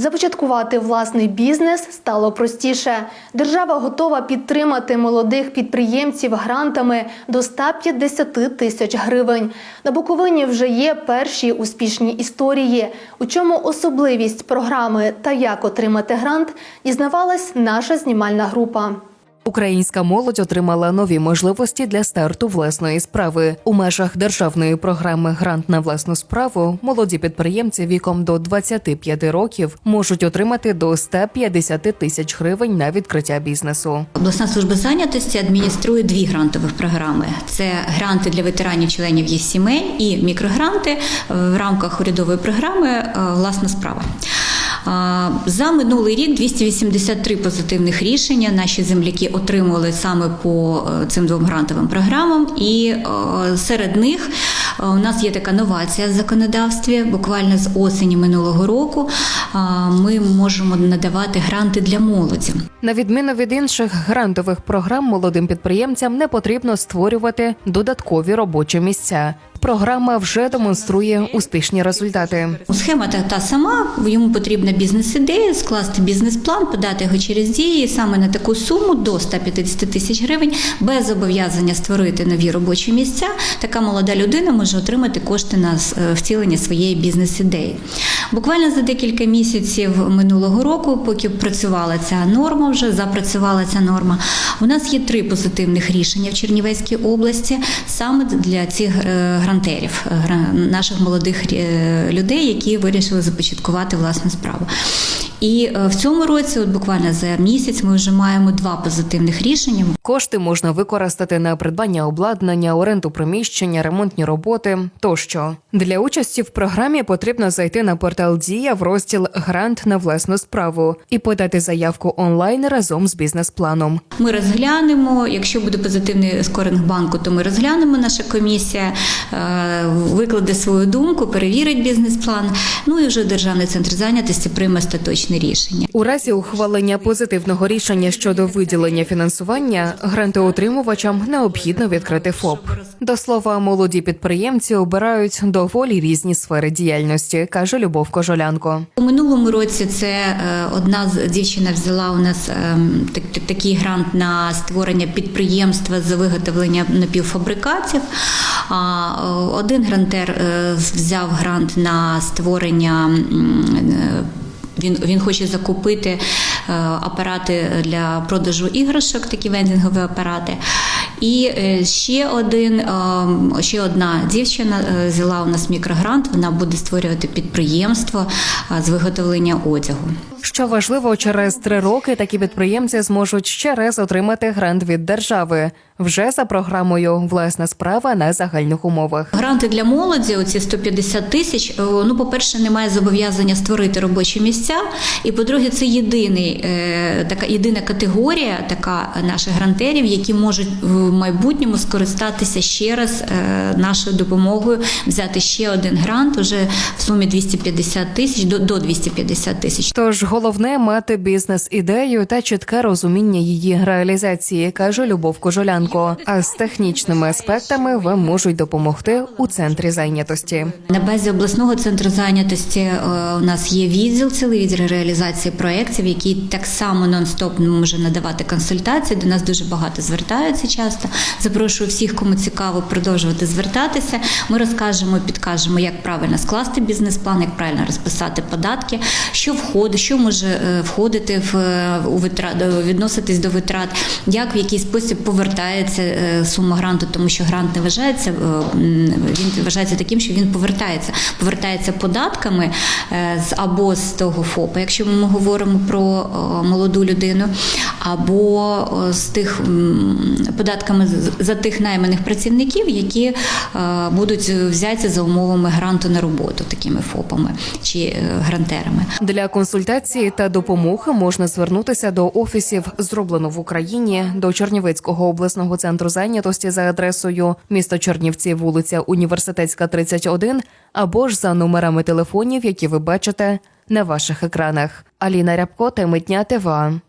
Започаткувати власний бізнес стало простіше. Держава готова підтримати молодих підприємців грантами до 150 тисяч гривень. На Буковині вже є перші успішні історії. У чому особливість програми та як отримати грант, дізнавалась наша знімальна група. Українська молодь отримала нові можливості для старту власної справи у межах державної програми Грант на власну справу. Молоді підприємці віком до 25 років можуть отримати до 150 тисяч гривень на відкриття бізнесу. Обласна служба зайнятості адмініструє дві грантових програми: це гранти для ветеранів членів їх сімей і мікрогранти в рамках урядової програми е, Власна справа. За минулий рік 283 позитивних рішення наші земляки отримали саме по е, цим двом грантовим програмам, і е, серед них е, у нас є така новація в законодавстві. Буквально з осені минулого року ми можемо надавати гранти для молоді. На відміну від інших грантових програм, молодим підприємцям не потрібно створювати додаткові робочі місця. Програма вже демонструє успішні результати. Схема та, та сама, йому потрібна бізнес-ідея, скласти бізнес-план, подати його через дії саме на таку суму до 150 тисяч гривень, без зобов'язання створити нові робочі місця. Така молода людина може отримати кошти на е, втілення своєї бізнес-ідеї. Буквально за декілька місяців минулого року, поки працювала ця норма, вже запрацювала ця норма. У нас є три позитивних рішення в Чернівецькій області саме для цих е, грантерів, е, наших молодих е, людей, які вирішили започаткувати власну справу. І е, в цьому році, от буквально за місяць, ми вже маємо два позитивних рішення. Кошти можна використати на придбання обладнання, оренду приміщення, ремонтні роботи тощо. Для участі в програмі потрібно зайти на портал Дія в розділ Грант на власну справу і подати заявку онлайн разом з бізнес-планом. Ми розглянемо. Якщо буде позитивний скоринг банку, то ми розглянемо. Наша комісія е, викладе свою думку, перевірить бізнес-план. Ну і вже державний центр зайнятості прийме остаточне рішення. У разі ухвалення позитивного рішення щодо виділення фінансування грантоотримувачам необхідно відкрити ФОП. До слова, молоді підприємці обирають доволі різні сфери діяльності, каже Любов Кожолянко. У минулому році це е, одна з дівчина взяла у нас так- такий грант на створення підприємства з виготовлення напівфабрикатів. А е, один грантер е, взяв грант на створення. Е, Він, він хоче закупити е, апарати для продажу іграшок, такі вендингові апарати. І е, ще один, ем, ще одна дівчина е, взяла у нас мікрогрант. Вона буде створювати підприємство е, з виготовлення одягу. Що важливо, через три роки такі підприємці зможуть ще раз отримати грант від держави вже за програмою Власна справа на загальних умовах. Гранти для молоді, оці 150 тисяч. е, Ну, по-перше, немає зобов'язання створити робочі місця. І по-друге, це єдиний е, така єдина категорія, така наших грантерів, які можуть в майбутньому скористатися ще раз е, нашою допомогою, взяти ще один грант уже в сумі 250 тисяч до, до 250 тисяч. Тож головне мати бізнес-ідею та чітке розуміння її реалізації, каже Любов Кожолянко. А з технічними аспектами вам можуть допомогти у центрі зайнятості. На базі обласного центру зайнятості е, у нас є відділ, цілий відділ реалізації проєктів, який так само нон-стоп може надавати консультації. До нас дуже багато звертаються часто. Запрошую всіх, кому цікаво, продовжувати звертатися. Ми розкажемо, підкажемо, як правильно скласти бізнес-план, як правильно розписати податки, що входить, що може е, входити в е, у витрат, відноситись до витрат, як в який спосіб повертається е, сума гранту, тому що грант не вважається, він вважається таким, що він повертається, повертається податками або з того ФОПа, якщо ми говоримо про молоду людину, або з тих податками за тих найманих працівників, які будуть взяті за умовами гранту на роботу такими ФОПами чи грантерами. Для консультації та допомоги можна звернутися до офісів зроблено в Україні до Чернівецького обласного центру зайнятості за адресою місто Чернівці, вулиця Університетська, 31, або ж за номерами телефонів, які ви бачите на ваших екранах. Аліна Рябко, теми дня ТВА.